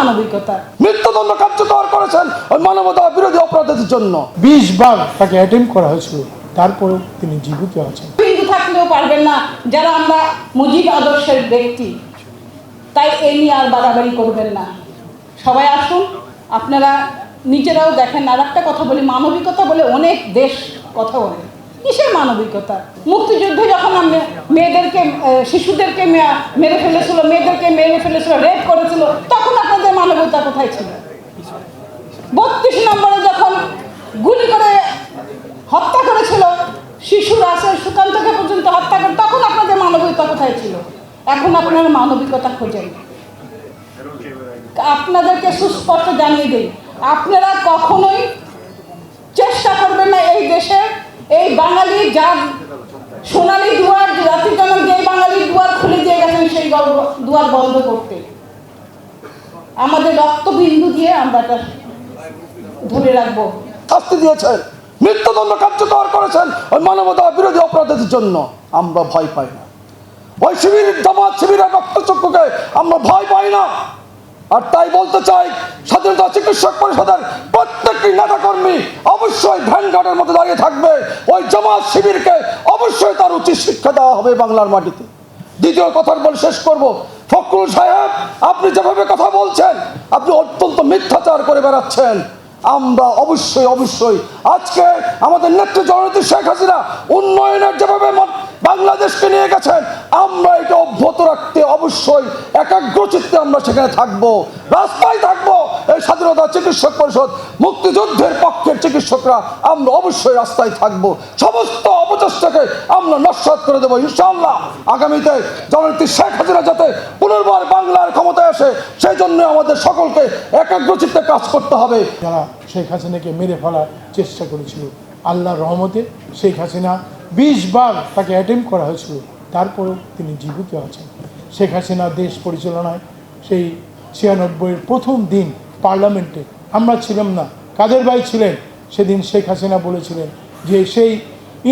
মানবিকতা। মৃত্যুদণ্ড কার্যকর করেছেন ওই মানবতা বিরোধী অপরাধের জন্য। বিশ বার তাকে অ্যাটেম্প করা হয়েছিল তারপরেও তিনি জীবিত আছেন। হিন্দু থাকলেও পারবেন না যারা আমরা মুজিব আদর্শের ব্যক্তি তাই এই নিয়ে আর বাড়াবাড়ি করবেন না। সবাই আসুন আপনারা নিজেরাও দেখেন আর একটা কথা বলি মানবিকতা বলে অনেক দেশ কথা বলে। কিসের মানবিকতা? মুক্তিযুদ্ধে যখন আমি মেয়েদেরকে শিশুদেরকে মেরে ফেলেছিল মেয়েদেরকে মেরে ফেলেছিল রেপ করেছিল তখন আপনাদের কোথায় ছিল? বত্রিশ নম্বরে যখন গুলি করে হত্যা করেছিল শিশু রাসের সুকান্তকে পর্যন্ত হত্যা করে, তখন আপনাদের মানবিকতা কোথায় ছিল? এখন আপনারা মানবিকতা খোঁজেন। আপনাদেরকে সুস্পষ্ট জানিয়ে দিই, আপনারা কখনোই চেষ্টা করবেন না এই দেশে, এই বাঙালি যার সোনালী দুয়ার জাতির জনক যে বাঙালির দুয়ার খুলে দিয়ে গেছেন সেই দুয়ার বন্ধ করতে। আমাদের রক্তবিন্দু দিয়ে আমরা ধরে রাখব। শাস্তি দিয়েছেন। মৃত্যুদণ্ড কার্যকর করেছেন ওই মানবতা বিরোধী অপরাধের জন্য। আমরা ভয় পাই না। ওই শিবির, জামাত শিবিরের রক্তচক্ষুকে আমরা ভয় পাই না। আর তাই বলতে চাই, স্বাধীনতা চিকিৎসক পরিষদের প্রত্যেকটি নেতাকর্মী অবশ্যই ভ্যানগার্ডের মধ্যে দাঁড়িয়ে থাকবে। ওই জামাত শিবিরকে অবশ্যই তার উচিত শিক্ষা দেওয়া হবে বাংলার মাটিতে। দ্বিতীয় কথা বলে শেষ করব। ফখরুল সাহেব, আপনি যেভাবে কথা বলছেন, আপনি অত্যন্ত মিথ্যাচার করে বেড়াচ্ছেন। আমরা অবশ্যই অবশ্যই আজকে আমাদের নেত্রী জননেত্রী শেখ হাসিনা উন্নয়নের যেভাবে বাংলাদেশকে নিয়ে গেছেন, আমরা এটা অব্যাহত রাখতে অবশ্যই একাগ্রচিত্তে আমরা সেখানে থাকব। রাস্তায় থাকব এই স্বাধীনতা চিকিৎসক পরিষদ মুক্তিযুদ্ধের পক্ষের চিকিৎসকরা আমরা অবশ্যই রাস্তায় থাকব। সমস্ত অপচেষ্টাকে আমরা নস্বাত করে দেবো, ইনশাআল্লাহ। আগামীতে জননেত্রী শেখ হাসিনা যাতে পুনর্বার বাংলার ক্ষমতায় আসে, সেই জন্য আমাদের সকলকে একাগ্রচিত্তে কাজ করতে হবে। যারা শেখ হাসিনাকে মেরে ফেলার চেষ্টা করেছিল, আল্লাহর রহমতে শেখ হাসিনা বিশ বার তাকে অ্যাটেম্প করা হয়েছিল, তারপরেও তিনি জীবিত আছেন। শেখ হাসিনা দেশ পরিচালনায় সেই ছিয়ানব্বইয়ের প্রথম দিন পার্লামেন্টে আমরা ছিলাম না, কাদের ভাই ছিলেন? সেদিন শেখ হাসিনা বলেছিলেন যে সেই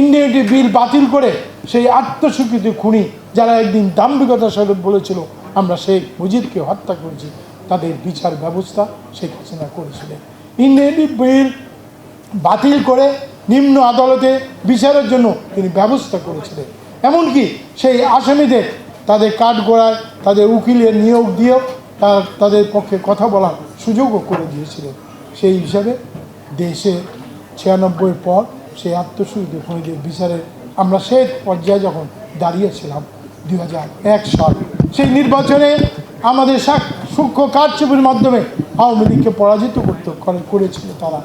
ইন্ডিয়াটি বিল বাতিল করে সেই আত্মস্বীকৃতি খুনি যারা একদিন দাম্ভিকতার সাথে বলেছিল, আমরা শেখ মুজিবকে হত্যা করেছি। তাদের বিচার ব্যবস্থা শেখ হাসিনা করেছিলেন। ইন্ডিয়াটি বিল বাতিল করে নিম্ন আদালতে বিচারের জন্য তিনি ব্যবস্থা করেছিলেন। এমনকি সেই আসামিদের তাদের কাঠগড়ায় তাদের উকিলের নিয়োগ দিয়েও তার, তাদের পক্ষে কথা বলার সুযোগও করে দিয়েছিলেন। সেই হিসাবে দেশে ছিয়ানব্বই পর সেই আত্মসুবিধে খুনিদের বিচারে আমরা সেই পর্যায়ে যখন দাঁড়িয়েছিলাম দুই এক সাল, সেই নির্বাচনে আমাদের সাক- সূক্ষ্ম কারচুপির মাধ্যমে আওয়ামী লীগকে পরাজিত করতে করে- করেছিল তারা।